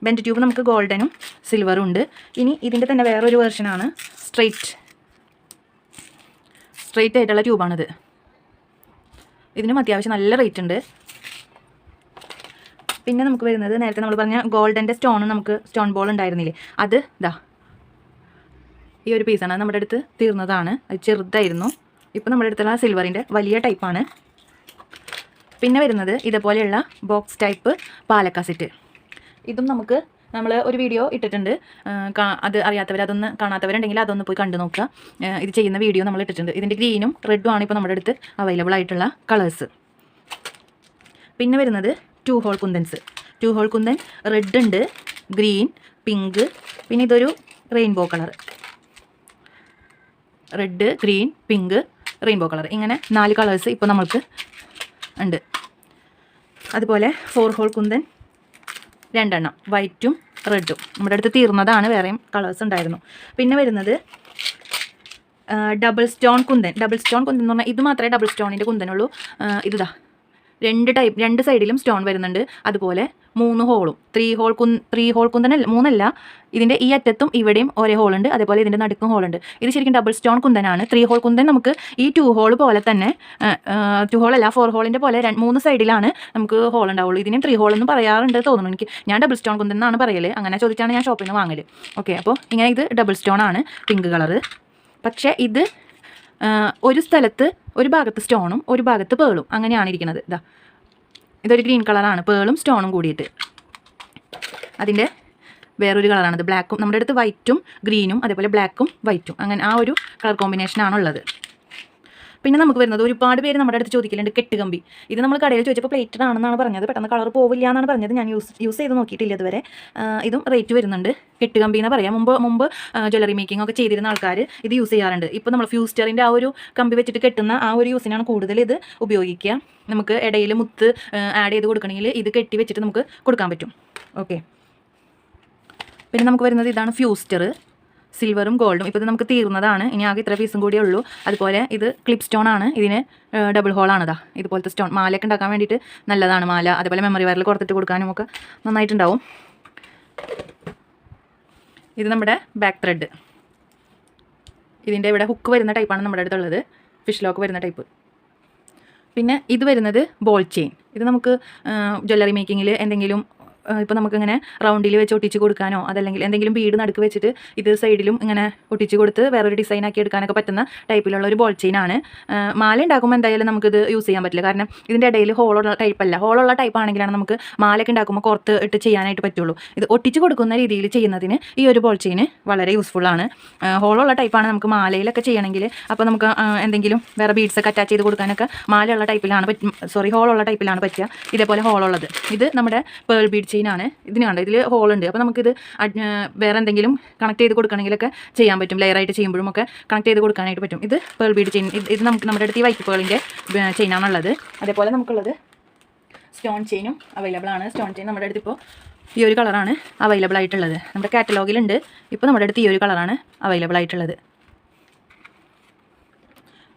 ബെൻഡ് ട്യൂബ് നമുക്ക് ഗോൾഡനും സിൽവറും ഉണ്ട്. ഇനി ഇതിന്റെ തന്നെ വേറൊരു വേർഷനാണ് സ്ട്രെയിറ്റ് സ്ട്രെയിറ്റ് ആയിട്ടുള്ള ട്യൂബാണിത് ഇതിനും അത്യാവശ്യം നല്ല റേറ്റ് ഉണ്ട്. പിന്നെ നമുക്ക് വരുന്നത് നേരത്തെ നമ്മൾ പറഞ്ഞ ഗോൾഡന്റെ സ്റ്റോൺ നമുക്ക് സ്റ്റോൺ ബോൾ ഉണ്ടായിരുന്നില്ലേ? അത് ഇതാ ഈ ഒരു പീസാണ് അത് നമ്മുടെ അടുത്ത് തീർന്നതാണ്. അത് ചെറുതായിരുന്നു. ഇപ്പോൾ നമ്മുടെ അടുത്തുള്ള സിൽവറിന്റെ വലിയ ടൈപ്പാണ് പിന്നെ വരുന്നത് ഇതുപോലെയുള്ള ബോക്സ് ടൈപ്പ് പാലക്ക സെറ്റ് ഇതും നമുക്ക് നമ്മൾ ഒരു വീഡിയോ ഇട്ടിട്ടുണ്ട്. അത് അറിയാത്തവർ അതൊന്ന് കാണാത്തവരുണ്ടെങ്കിൽ അതൊന്ന് പോയി കണ്ടു നോക്കുക. ഇത് ചെയ്യുന്ന വീഡിയോ നമ്മൾ ഇട്ടിട്ടുണ്ട്. ഇതിന്റെ ഗ്രീനും റെഡും ആണ് ഇപ്പോൾ നമ്മുടെ അടുത്ത് അവൈലബിൾ ആയിട്ടുള്ള കളേഴ്സ് പിന്നെ വരുന്നത് two hole kundans. Two hole kundan red ഉണ്ട് ഗ്രീൻ പിങ്ക് പിന്നെ ഇതൊരു rainbow colour red green pink rainbow colour ഇങ്ങനെ നാല് കളേഴ്സ് ഇപ്പോൾ നമ്മൾക്ക് ഉണ്ട്. അതുപോലെ ഫോർ ഹോൾ കുന്തൻ രണ്ടെണ്ണം. വൈറ്റും റെഡും നമ്മുടെ അടുത്ത് തീർന്നതാണ്. വേറെയും കളേഴ്സ് ഉണ്ടായിരുന്നു. പിന്നെ വരുന്നത് double stone kundan. Double stone kundan എന്ന് പറഞ്ഞാൽ ഇത് മാത്രമേ ഡബിൾ സ്റ്റോണിന്റെ കുന്തനുള്ളൂ ഇതാ രണ്ട് ടൈപ്പ് രണ്ട് സൈഡിലും സ്റ്റോൺ വരുന്നുണ്ട്. അതുപോലെ മൂന്ന് ഹോളും ത്രീ ഹോൾ കുൻ ത്രീ ഹോൾ കുന്തനല്ല മൂന്നല്ല. ഇതിന്റെ ഈ അറ്റത്തും ഇവിടെയും ഒരേ ഹോളുണ്ട് അതേപോലെ ഇതിന്റെ നടുക്കും ഹോളുണ്ട് ഇത് ശരിക്കും ഡബിൾ സ്റ്റോൺ കുന്തനാണ്. ത്രീ ഹോൾ കുന്തൻ നമുക്ക് ഈ ടു ഹോൾ പോലെ തന്നെ ടു ഹോൾ അല്ല ഫോർ ഹോളിന്റെ പോലെ മൂന്ന് സൈഡിലാണ് നമുക്ക് ഹോൾ ഉണ്ടാവുള്ളൂ. ഇതിനും ത്രീ ഹോൾ എന്ന് പറയാറുണ്ട് തോന്നുന്നു എനിക്ക്. ഞാൻ ഡബിൾ സ്റ്റോൺ കുന്തൻ എന്നാണ് പറയൽ അങ്ങനെ ചോദിച്ചാണ് ഞാൻ ഷോപ്പിൽ നിന്ന് വാങ്ങൽ ഓക്കെ അപ്പോൾ ഇങ്ങനെ ഇത് ഡബിൾ സ്റ്റോൺ ആണ് പിങ്ക് കളറ് പക്ഷേ ഇത് ഒരു സ്ഥലത്ത് ഒരു ഭാഗത്ത് സ്റ്റോണും ഒരു ഭാഗത്ത് പേളും. അങ്ങനെയാണ് ഇരിക്കുന്നത്. ഇതാ. ഇതൊരു ഗ്രീൻ കളറാണ്. പേളും സ്റ്റോണും കൂടിയിട്ട്. അതിന്റെ വേറൊരു കളറാണത്. ബ്ലാക്കും നമ്മുടെ അടുത്ത് വൈറ്റും ഗ്രീനും അതേപോലെ ബ്ലാക്കും വൈറ്റും. അങ്ങനെ ആ ഒരു കളർ കോമ്പിനേഷനാണുള്ളത്. പിന്നെ നമുക്ക് വരുന്നത് ഒരുപാട് പേര് നമ്മുടെ അടുത്ത് ചോദിക്കലുണ്ട് കെട്ടുകമ്പി. ഇത് നമ്മൾ കടയിൽ ചോദിച്ചപ്പോൾ പ്ലേറ്റഡ് ആണെന്നാണ് പറഞ്ഞത്. പെട്ടെന്ന് കളർ പോവില്ല എന്നാണ് പറഞ്ഞത്. ഞാൻ യൂസ് യൂസ് ചെയ്ത് നോക്കിയിട്ടില്ല ഇതുവരെ. ഇതും റേറ്റ് വരുന്നുണ്ട്. കെട്ടുകമ്പി എന്ന് പറയാം. മുമ്പ് മുമ്പ് ജ്വല്ലറി മേക്കിംഗ് ഒക്കെ ചെയ്തിരുന്ന ആൾക്കാർ ഇത് യൂസ് ചെയ്യാറുണ്ട്. ഇപ്പോൾ നമ്മൾ ഫ്യൂസ്റ്ററിന്റെ ആ ഒരു കമ്പി വെച്ചിട്ട് കെട്ടുന്ന ആ ഒരു യൂസിനാണ് കൂടുതൽ ഇത് ഉപയോഗിക്കുക. നമുക്ക് ഇടയിൽ മുത്ത് ആഡ് ചെയ്ത് കൊടുക്കണമെങ്കിൽ ഇത് കെട്ടി വെച്ചിട്ട് നമുക്ക് കൊടുക്കാൻ പറ്റും. ഓക്കെ പിന്നെ നമുക്ക് വരുന്നത് ഇതാണ് ഫ്യൂസ്റ്റർ സിൽവറും ഗോൾഡും ഇപ്പോൾ ഇത് നമുക്ക് തീർന്നതാണ്. ഇനി ആകെ ഇത്ര പീസും കൂടിയേ ഉള്ളൂ. അതുപോലെ ഇത് ക്ലിപ്പ് സ്റ്റോൺ ആണ്. ഇതിന് ഡബിൾ ഹോളാണിതാ ഇതുപോലത്തെ സ്റ്റോൺ മാലയൊക്കെ ഉണ്ടാക്കാൻ വേണ്ടിയിട്ട് നല്ലതാണ് മാല. അതുപോലെ മെമ്മറി വയറിൽ കൊടുത്തിട്ട് കൊടുക്കാനും ഒക്കെ നന്നായിട്ടുണ്ടാവും. ഇത് നമ്മുടെ ബാക്ക് ത്രെഡ് ഇതിന്റെ ഇവിടെ ഹുക്ക് വരുന്ന ടൈപ്പാണ് നമ്മുടെ അടുത്തുള്ളത്. ഫിഷ് ലോക്ക് വരുന്ന ടൈപ്പ് പിന്നെ ഇത് വരുന്നത് ബോൾ ചെയിൻ ഇത് നമുക്ക് ജ്വല്ലറി മേക്കിങ്ങിൽ എന്തെങ്കിലും ഇപ്പോൾ നമുക്കിങ്ങനെ റൗണ്ടിൽ വെച്ച് ഒട്ടിച്ച് കൊടുക്കാനോ അതല്ലെങ്കിൽ എന്തെങ്കിലും ബീഡ് നടുക്ക് വെച്ചിട്ട് ഇത് സൈഡിലും ഇങ്ങനെ ഒട്ടിച്ച് കൊടുത്ത് വേറൊരു ഡിസൈൻ ആക്കി എടുക്കാനൊക്കെ പറ്റുന്ന ടൈപ്പിലുള്ള ഒരു ബോൾ ചെയിൻ ആണ്. മാല ഉണ്ടാക്കുമ്പോൾ എന്തായാലും നമുക്കിത് യൂസ് ചെയ്യാൻ പറ്റില്ല. കാരണം ഇതിന്റെ ഇടയിൽ ഹോളുള്ള ടൈപ്പല്ല ഹോളുള്ള ടൈപ്പ് ആണെങ്കിലാണ് നമുക്ക് മാലയൊക്കെ ഉണ്ടാക്കുമ്പോൾ പുറത്ത് ഇട്ട് ചെയ്യാനായിട്ട് പറ്റുള്ളൂ. ഇത് ഒട്ടിച്ച് കൊടുക്കുന്ന രീതിയിൽ ചെയ്യുന്നതിന് ഈ ഒരു ബോൾ ചെയിൻ വളരെ യൂസ്ഫുൾ ആണ്. ഹോളുള്ള ടൈപ്പാണ് നമുക്ക് മാലയിലൊക്കെ ചെയ്യണമെങ്കിൽ. അപ്പോൾ നമുക്ക് എന്തെങ്കിലും വേറെ ബീഡ്സ് ഒക്കെ അറ്റാച്ച് ചെയ്ത് കൊടുക്കാനൊക്കെ മാലയുള്ള ടൈപ്പിലാണ് സോറി ഹോളുള്ള ടൈപ്പിലാണ് പറ്റുക. ഇതേപോലെ ഹോളുള്ളത് ഇത് നമ്മുടെ പേൾ ബീഡ് ആണ് ഇതിന് കണ്ടോ? ഇതിൽ ഉണ്ട് അപ്പോൾ നമുക്കിത് വേറെ എന്തെങ്കിലും കണക്ട് ചെയ്ത് കൊടുക്കണമെങ്കിലൊക്കെ ചെയ്യാൻ പറ്റും. ലെയറായിട്ട് ചെയ്യുമ്പോഴും ഒക്കെ കണക്ട് ചെയ്ത് കൊടുക്കാനായിട്ട് പറ്റും. ഇത് പേൾ ബീഡ് ചെയിൻ ഇത് നമുക്ക് നമ്മുടെ അടുത്ത് ഈ വൈറ്റ് പേളിന്റെ ചെയിനാണുള്ളത് അതേപോലെ നമുക്കുള്ളത് സ്റ്റോൺ ചെയിനും അവൈലബിൾ ആണ്. സ്റ്റോൺ ചെയിൻ നമ്മുടെ അടുത്ത് ഇപ്പോൾ ഈ ഒരു കളറാണ് അവൈലബിൾ ആയിട്ടുള്ളത്. നമ്മുടെ കാറ്റലോഗിലുണ്ട് ഇപ്പോൾ നമ്മുടെ അടുത്ത് ഈ ഒരു കളറാണ് അവൈലബിൾ ആയിട്ടുള്ളത്.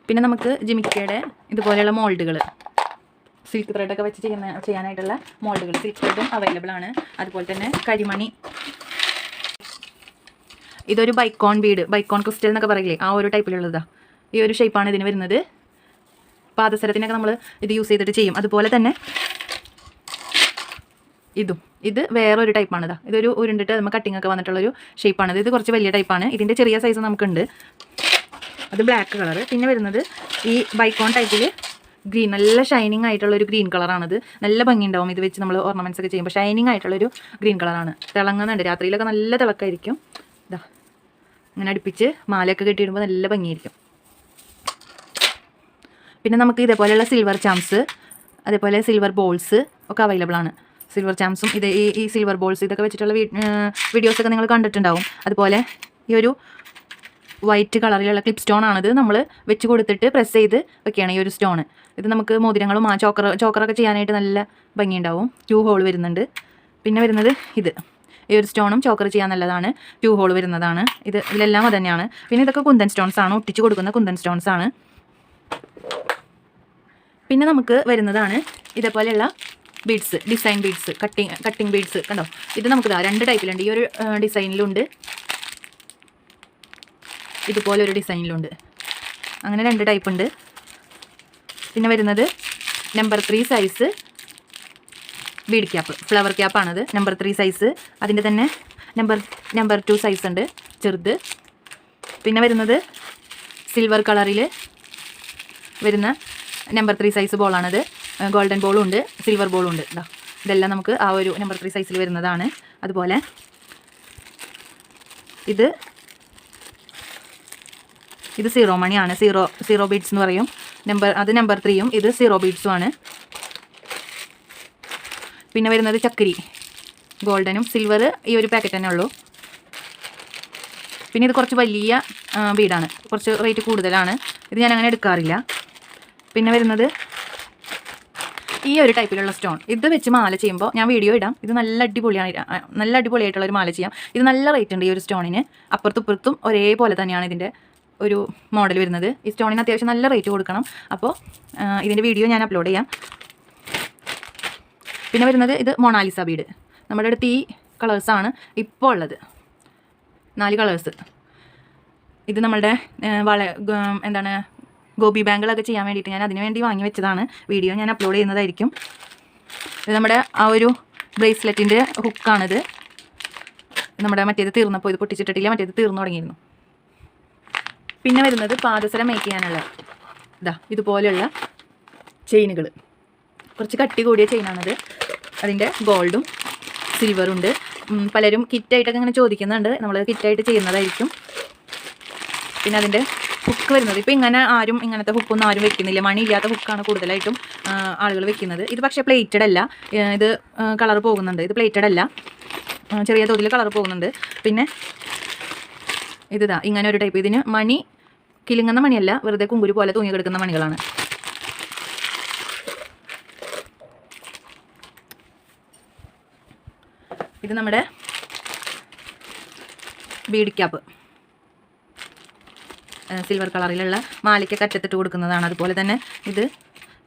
പിന്നെ നമുക്ക് ജിമിക്കയുടെ ഇതുപോലെയുള്ള മോൾഡുകൾ സിൽക്ക് ത്രെഡൊക്കെ വെച്ച് ചെയ്യുന്ന ചെയ്യാനായിട്ടുള്ള മോൾഡുകൾ സിൽക്ക് ത്രെഡും അവൈലബിൾ ആണ്. അതുപോലെ തന്നെ കരിമണി. ഇതൊരു ബൈക്കോൺ ബീഡ് ബൈക്കോൺ ക്രിസ്റ്റൽ എന്നൊക്കെ പറയില്ലേ? ആ ഒരു ടൈപ്പിലുള്ളതാ ഈ ഒരു ഷേപ്പാണ് ഇതിന് വരുന്നത്. പാദസരത്തിനൊക്കെ നമ്മൾ ഇത് യൂസ് ചെയ്തിട്ട് ചെയ്യും. അതുപോലെ തന്നെ ഇതും. ഇത് വേറൊരു ടൈപ്പാണ് ഇതാ ഇതൊരു ഉരുണ്ടിട്ട് നമ്മൾ കട്ടിംഗ് ഒക്കെ വന്നിട്ടുള്ളൊരു ഷേപ്പാണ് ഇത് കുറച്ച് വലിയ ടൈപ്പാണ് ഇതിന്റെ ചെറിയ സൈസ് നമുക്കുണ്ട്. അത് ബ്ലാക്ക് കളർ പിന്നെ വരുന്നത് ഈ ബൈക്കോൺ ടൈപ്പിൽ ഗ്രീൻ നല്ല ഷൈനിങ് ആയിട്ടുള്ള ഒരു ഗ്രീൻ കളറാണിത് നല്ല ഭംഗിയുണ്ടാവും ഇത് വെച്ച് നമ്മൾ ഓർണമെന്റ്സ് ഒക്കെ ചെയ്യുമ്പോൾ ഷൈനിങ് ആയിട്ടുള്ള ഒരു ഗ്രീൻ കളറാണ് തിളങ്ങുന്നുണ്ട്. രാത്രിയിലൊക്കെ നല്ല തിളക്കായിരിക്കും. ഇതാ ഇങ്ങനെ അടുപ്പിച്ച് മാലയൊക്കെ കെട്ടിയിടുമ്പോൾ നല്ല ഭംഗിയായിരിക്കും. പിന്നെ നമുക്ക് ഇതേപോലെയുള്ള സിൽവർ ചാംസ് അതേപോലെ സിൽവർ ബോൾസ് ഒക്കെ അവൈലബിൾ ആണ്. സിൽവർ ചാംസും ഇത് ഈ ഈ സിൽവർ ബോൾസ് ഇതൊക്കെ വെച്ചിട്ടുള്ള വീഡിയോസൊക്കെ നിങ്ങൾ കണ്ടിട്ടുണ്ടാവും. അതുപോലെ ഈ ഒരു വൈറ്റ് കളറിലുള്ള ക്ലിപ്പ് സ്റ്റോൺ ആണിത്. നമ്മൾ വെച്ച് കൊടുത്തിട്ട് പ്രസ് ചെയ്ത് വെക്കുകയാണ് ഈ ഒരു സ്റ്റോൺ ഇത് നമുക്ക് മോതിരങ്ങളും ആ ചോക്കർ ചോക്കറൊക്കെ ചെയ്യാനായിട്ട് നല്ല ഭംഗിയുണ്ടാവും. ട്യൂ ഹോൾ വരുന്നുണ്ട്. പിന്നെ വരുന്നത് ഇത്. ഈ ഒരു സ്റ്റോണും ചോക്കർ ചെയ്യാൻ നല്ലതാണ്. ട്യൂ ഹോൾ വരുന്നതാണ്. ഇത് ഇതിലെല്ലാം തന്നെയാണ് പിന്നെ ഇതൊക്കെ കുന്തൻ സ്റ്റോൺസ് ആണ്. ഒട്ടിച്ച് കൊടുക്കുന്ന കുന്തൻ സ്റ്റോൺസ് ആണ്. പിന്നെ നമുക്ക് വരുന്നതാണ് ഇതേപോലെയുള്ള beads design beads cutting cutting beads കണ്ടോ? ഇത് നമുക്ക് രണ്ട് ടൈപ്പിലുണ്ട് ഈ ഒരു ഡിസൈനിലുണ്ട് ഇതുപോലെ ഒരു ഡിസൈനിലുണ്ട്. അങ്ങനെ രണ്ട് ടൈപ്പ് ഉണ്ട് പിന്നെ വരുന്നത് number three size bead cap flower ക്യാപ്പാണത്. Number three size. അതിന്റെ തന്നെ നമ്പർ നമ്പർ ടു സൈസ് ഉണ്ട് ചെറുത്. പിന്നെ വരുന്നത് സിൽവർ കളറിൽ വരുന്ന നമ്പർ ത്രീ സൈസ് ബോളാണത്. ഗോൾഡൻ ബോളും ഉണ്ട് സിൽവർ ബോളും ഉണ്ട് ഇതാ ഇതെല്ലാം നമുക്ക് ആ ഒരു നമ്പർ ത്രീ സൈസിൽ വരുന്നതാണ്. അതുപോലെ ഇത് ഇത് സീറോ മണിയാണ് സീറോ സീറോ ബീഡ്സ് എന്ന് പറയും. നമ്പർ അത് നമ്പർ ത്രീയും ഇത് സീറോ ബീഡ്സും ആണ്. പിന്നെ വരുന്നത് ചക്കരി. ഗോൾഡനും സിൽവർ ഈ ഒരു പാക്കറ്റ് തന്നെ ഉള്ളൂ. പിന്നെ ഇത് കുറച്ച് വലിയ ബീഡാണ് കുറച്ച് റേറ്റ് കൂടുതലാണ്. ഇത് ഞാൻ അങ്ങനെ എടുക്കാറില്ല. പിന്നെ വരുന്നത് ഈ ഒരു ടൈപ്പിലുള്ള സ്റ്റോൺ ഇത് വെച്ച് മാല ചെയ്യുമ്പോൾ ഞാൻ വീഡിയോ ഇടാം. ഇത് നല്ല അടിപൊളിയാണ്. നല്ല അടിപൊളിയായിട്ടുള്ള ഒരു മാല ചെയ്യാം. ഇത് നല്ല റേറ്റ് ഉണ്ട് ഈ ഒരു സ്റ്റോണിന് അപ്പുറത്തും ഇപ്പുറത്തും ഒരേപോലെ തന്നെയാണ് ഇതിന്റെ ഒരു മോഡൽ വരുന്നത്. ഈ സ്റ്റോണിന് അത്യാവശ്യം നല്ല റേറ്റ് കൊടുക്കണം. അപ്പോൾ ഇതിന്റെ വീഡിയോ ഞാൻ അപ്ലോഡ് ചെയ്യാം. പിന്നെ വരുന്നത് ഇത് മൊണാലിസ ബീഡ് നമ്മുടെ അടുത്ത് ഈ കളേഴ്സാണ് ഇപ്പോൾ ഉള്ളത്. നാല് കളേഴ്സ് ഇത് നമ്മളുടെ വള എന്താണ് ഗോപി ബാങ്കുകളൊക്കെ ചെയ്യാൻ വേണ്ടിയിട്ട് ഞാൻ അതിന് വേണ്ടി വാങ്ങി വെച്ചതാണ്. വീഡിയോ ഞാൻ അപ്ലോഡ് ചെയ്യുന്നതായിരിക്കും. ഇത് നമ്മുടെ ആ ഒരു ബ്രേസ്ലെറ്റിന്റെ ഹുക്കാണിത് നമ്മുടെ മറ്റേത് തീർന്നപ്പോൾ ഇത് പൊട്ടിച്ചിട്ടിട്ടില്ല മറ്റേത് തീർന്നു തുടങ്ങിയിരുന്നു. പിന്നെ വരുന്നത് പാദസരം മേക്ക് ചെയ്യാനുള്ള. ഇതാ ഇതുപോലെയുള്ള ചെയിനുകൾ കുറച്ച് കട്ടി കൂടിയ ചെയിനാണത് അതിന്റെ ഗോൾഡും സിൽവറും ഉണ്ട്. പലരും കിറ്റായിട്ടൊക്കെ ഇങ്ങനെ ചോദിക്കുന്നുണ്ട്. നമ്മൾ കിറ്റായിട്ട് ചെയ്യുന്നതായിരിക്കും. പിന്നെ അതിന്റെ ഹുക്ക് വരുന്നത്. ഇപ്പോൾ ഇങ്ങനെ ആരും ഇങ്ങനത്തെ ഹുക്കൊന്നും ആരും വെക്കുന്നില്ല. മണി ഇല്ലാത്ത ഹുക്കാണ് കൂടുതലായിട്ടും ആളുകൾ വെക്കുന്നത്. ഇത് പക്ഷേ പ്ലേറ്റഡ് അല്ല. ഇത് കളർ പോകുന്നുണ്ട്. ഇത് പ്ലേറ്റഡ് അല്ല. ചെറിയ തോതിൽ കളർ പോകുന്നുണ്ട്. പിന്നെ ഇതാ ഇങ്ങനെ ഒരു ടൈപ്പ് ഇതിന് മണി കിലുങ്ങുന്ന മണിയല്ല വെറുതെ കുങ്കുരു പോലെ തൂങ്ങി കിടക്കുന്ന മണികളാണ്. ഇത് നമ്മുടെ ബീഡ് ക്യാപ്പ് സിൽവർ കളറിലുള്ള മാലയ്ക്കൊക്കെ അറ്റത്തിട്ട് കൊടുക്കുന്നതാണ്. അതുപോലെ തന്നെ ഇത്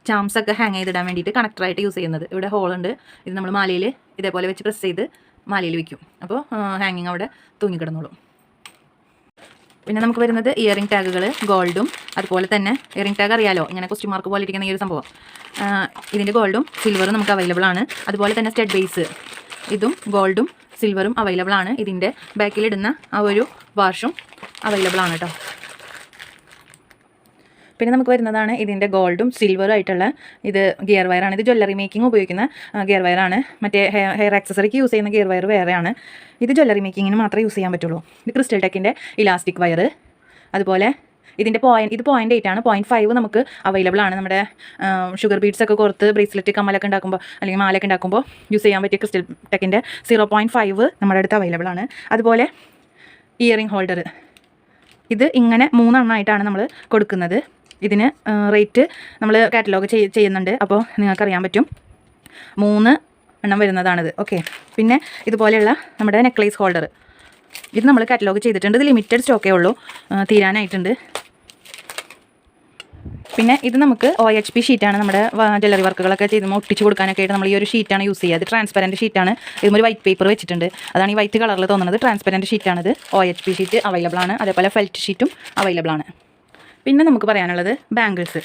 ചാംസ് ഒക്കെ ഹാങ് ചെയ്തിടാൻ വേണ്ടിയിട്ട് കണക്ടറായിട്ട് യൂസ് ചെയ്യുന്നത്. ഇവിടെ ഹോളുണ്ട് ഇത് നമ്മൾ മാലയിൽ ഇതേപോലെ വെച്ച് പ്രസ് ചെയ്ത് മാലയിൽ വെക്കും. അപ്പോൾ ഹാങ്ങിങ് അവിടെ തൂങ്ങിക്കിടന്നോളും പിന്നെ നമുക്ക് വരുന്നത് ഇയറിംഗ് ടാഗുകൾ ഗോൾഡും അതുപോലെ തന്നെ ഇയറിംഗ് ടാഗ് അറിയാലോ? ഇങ്ങനെ ക്വസ്റ്റ്യൻ മാർക്ക് പോലെ ഇരിക്കുന്ന ഈ ഒരു സംഭവം. ഇതിന്റെ ഗോൾഡും സിൽവറും നമുക്ക് അവൈലബിൾ ആണ്. അതുപോലെ തന്നെ സ്റ്റെഡ് ബേസ് ഇതും ഗോൾഡും സിൽവറും അവൈലബിൾ ആണ്. ഇതിന്റെ ബാക്കിലിടുന്ന ആ ഒരു വാഷും അവൈലബിൾ ആണ് കേട്ടോ പിന്നെ നമുക്ക് വരുന്നതാണ് ഇതിന്റെ ഗോൾഡും സിൽവറും ആയിട്ടുള്ള ഇത് ഗിയർ വയറാണ് ഇത് ജ്വല്ലറി മേക്കിംഗ് ഉപയോഗിക്കുന്ന ഗിയർ വയറാണ് മറ്റേ ഹെയർ ഹെയർ ആക്സസറിക്ക് യൂസ് ചെയ്യുന്ന ഗിയർ വയർ വേറെയാണ്. ഇത് ജ്വല്ലറി മേക്കിങ്ങിന് മാത്രമേ യൂസ് ചെയ്യാൻ പറ്റുള്ളൂ. ഇത് ക്രിസ്റ്റൽ ടെക്കിന്റെ ഇലാസ്റ്റിക് വയർ അതുപോലെ ഇതിന്റെ പോയിന്റ് ഇത് പോയിന്റ് എയ്റ്റ് ആണ്. പോയിന്റ് ഫൈവ് നമുക്ക് അവൈലബിൾ ആണ്. നമ്മുടെ ഷുഗർ ബീഡ്സ് ഒക്കെ കുറത്ത് ബ്രേസ്ലെറ്റ് കമ്മലൊക്കെ ഉണ്ടാക്കുമ്പോൾ അല്ലെങ്കിൽ മാലൊക്കെ ഉണ്ടാക്കുമ്പോൾ യൂസ് ചെയ്യാൻ പറ്റിയ ക്രിസ്റ്റൽ ടെക്കിന്റെ സീറോ പോയിന്റ് ഫൈവ് നമ്മുടെ അടുത്ത് അവൈലബിൾ ആണ്. അതുപോലെ ഇയറിംഗ് ഹോൾഡർ ഇത് ഇങ്ങനെ മൂന്നെണ്ണമായിട്ടാണ് നമ്മൾ കൊടുക്കുന്നത്. ഇതിന് റേറ്റ് നമ്മൾ കാറ്റലോഗ് ചെയ് ചെയ്യുന്നുണ്ട്. അപ്പോൾ നിങ്ങൾക്കറിയാൻ പറ്റും. മൂന്ന് എണ്ണം വരുന്നതാണിത്. ഓക്കെ പിന്നെ ഇതുപോലെയുള്ള നമ്മുടെ നെക്ലേസ് ഹോൾഡർ ഇത് നമ്മൾ കാറ്റലോഗ് ചെയ്തിട്ടുണ്ട്. ഇത് ലിമിറ്റഡ് സ്റ്റോക്കേ ഉള്ളൂ. തീരാനായിട്ടുണ്ട്. പിന്നെ ഇത് നമുക്ക് ഒ എച്ച് പി ഷീറ്റാണ് നമ്മുടെ ജ്വല്ലറി വർക്കുകളൊക്കെ ചെയ്ത് ഒട്ടിച്ച് കൊടുക്കാനൊക്കെ ആയിട്ട് നമ്മൾ ഈ ഒരു ഷീറ്റാണ് യൂസ് ചെയ്യുക. അത് ട്രാൻസ്പെറന്റ് ഷീറ്റാണ് ഇതും ഒരു വൈറ്റ് പേപ്പർ വെച്ചിട്ടുണ്ട്. അതാണ് ഈ വൈറ്റ് കളറിൽ തോന്നുന്നത്. Transparent ഷീറ്റാണിത് O H P sheet available ആണ്. അതേപോലെ ഫെൽറ്റ് ഷീറ്റും അവൈലബിൾ ആണ്. പിന്നെ നമുക്ക് പറയാനുള്ളത് ബാംഗിൾസ്.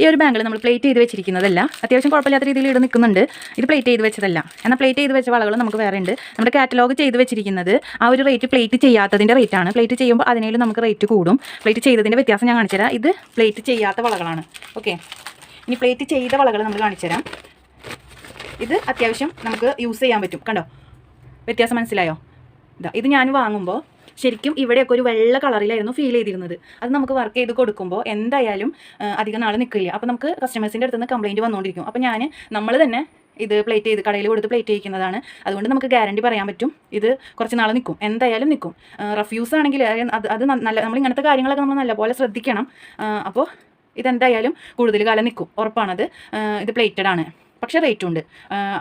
ഈ ഒരു ബാംഗിൾ നമ്മൾ പ്ലേറ്റ് ചെയ്ത് വെച്ചിരിക്കുന്നതല്ല. അത്യാവശ്യം കുഴപ്പമില്ലാത്ത രീതിയിൽ ഇവിടെ നിൽക്കുന്നുണ്ട്. ഇത് പ്ലേറ്റ് ചെയ്ത് വെച്ചതല്ല. എന്നാൽ പ്ലേറ്റ് ചെയ്ത് വെച്ച വളകൾ നമുക്ക് വേറെ ഉണ്ട്. നമ്മുടെ കാറ്റലോഗ് ചെയ്ത് വെച്ചിരിക്കുന്നത് ആ ഒരു റേറ്റ് പ്ലേറ്റ് ചെയ്യാത്തതിന്റെ റേറ്റാണ് പ്ലേറ്റ് ചെയ്യുമ്പോൾ അതിനേലും നമുക്ക് റേറ്റ് കൂടും. പ്ലേറ്റ് ചെയ്തതിന്റെ വ്യത്യാസം ഞാൻ കാണിച്ചുതരാം ഇത് പ്ലേറ്റ് ചെയ്യാത്ത വളകളാണ്. ഓക്കെ ഇനി പ്ലേറ്റ് ചെയ്ത വളകൾ നമ്മൾ കാണിച്ചുതരാം ഇത് അത്യാവശ്യം നമുക്ക് യൂസ് ചെയ്യാൻ പറ്റും. കണ്ടോ? വ്യത്യാസം മനസ്സിലായോ? ഇതാ ഇത് ഞാൻ വാങ്ങുമ്പോൾ ശരിക്കും ഇവിടെയൊക്കെ ഒരു വെള്ള കളറിലായിരുന്നു ഫീൽ ചെയ്തിരുന്നത്. അത് നമുക്ക് വർക്ക് ചെയ്ത് കൊടുക്കുമ്പോൾ എന്തായാലും അധികം നാൾ നിൽക്കില്ല അപ്പോൾ നമുക്ക് കസ്റ്റമേഴ്സിന്റെ അടുത്ത് നിന്ന് കംപ്ലയിന്റ് വന്നുകൊണ്ടിരിക്കും അപ്പോൾ ഞാൻ നമ്മൾ തന്നെ ഇത് പ്ലേറ്റ് ചെയ്ത് കടയിൽ കൊടുത്ത് പ്ലേറ്റ് ചെയ്യിക്കുന്നതാണ്. അതുകൊണ്ട് നമുക്ക് ഗ്യാരണ്ടി പറയാൻ പറ്റും. ഇത് കുറച്ച് നാൾ നിൽക്കും എന്തായാലും നിൽക്കും റഫ്യൂസ് ആണെങ്കിൽ അത് അത് നല്ല നമ്മൾ ഇങ്ങനത്തെ കാര്യങ്ങളൊക്കെ നമ്മൾ നല്ലപോലെ ശ്രദ്ധിക്കണം. അപ്പോൾ ഇതെന്തായാലും കൂടുതൽ കാലം നിൽക്കും ഉറപ്പാണത്. ഇത് പ്ലേറ്റഡ് ആണ്. പക്ഷേ റേറ്റും ഉണ്ട്.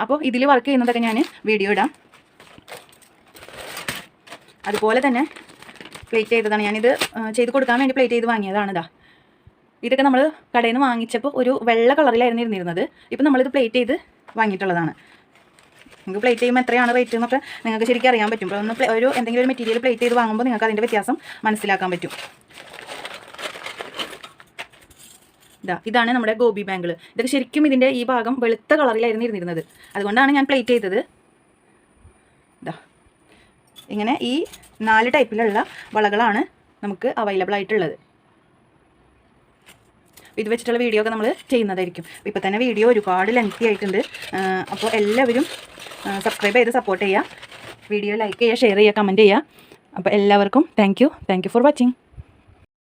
അപ്പോൾ ഇതിൽ വർക്ക് ചെയ്യുന്നതൊക്കെ ഞാൻ വീഡിയോ ഇടാം. അതുപോലെ തന്നെ പ്ലേറ്റ് ചെയ്തതാണ്. ഞാനിത് ചെയ്ത് കൊടുക്കാൻ വേണ്ടി പ്ലേറ്റ് ചെയ്ത് വാങ്ങിയതാണ് ഇതാ ഇതൊക്കെ നമ്മൾ കടയിൽ നിന്ന് വാങ്ങിച്ചപ്പോൾ ഒരു വെള്ള കളറിലായിരുന്നു ഇരുന്നിരുന്നത്. ഇപ്പം നമ്മളിത് പ്ലേറ്റ് ചെയ്ത് വാങ്ങിയിട്ടുള്ളതാണ്. നിങ്ങൾക്ക് പ്ലേറ്റ് ചെയ്യുമ്പോൾ എത്രയാണ് റേറ്റ് എന്നൊക്കെ നിങ്ങൾക്ക് ശരിക്കും അറിയാൻ പറ്റും. ഒന്ന് ഒരു എന്തെങ്കിലും ഒരു മെറ്റീരിയൽ പ്ലേറ്റ് ചെയ്ത് വാങ്ങുമ്പോൾ നിങ്ങൾക്ക് അതിന്റെ വ്യത്യാസം മനസ്സിലാക്കാൻ പറ്റും. ഇതാ ഇതാണ് നമ്മുടെ ഗോപി ബാങ്കിൾ ഇതൊക്കെ ശരിക്കും ഇതിന്റെ ഈ ഭാഗം വെളുത്ത കളറിലായിരുന്നു ഇരുന്നിരുന്നത്. അതുകൊണ്ടാണ് ഞാൻ പ്ലേറ്റ് ചെയ്തത്. ഇങ്ങനെ ഈ നാല് ടൈപ്പിലുള്ള വളകളാണ് നമുക്ക് അവൈലബിൾ ആയിട്ടുള്ളത്. ഇത് വെച്ചിട്ടുള്ള വീഡിയോ ഒക്കെ നമ്മൾ ചെയ്യുന്നതായിരിക്കും. ഇപ്പോൾ തന്നെ വീഡിയോ ഒരുപാട് ലെങ്തി ആയിട്ടുണ്ട്. അപ്പോൾ എല്ലാവരും സബ്സ്ക്രൈബ് ചെയ്ത് സപ്പോർട്ട് ചെയ്യുക. വീഡിയോ ലൈക്ക് ചെയ്യുക ഷെയർ ചെയ്യുക കമന്റ് ചെയ്യുക. അപ്പോൾ എല്ലാവർക്കും താങ്ക് യു ഫോർ വാച്ചിങ്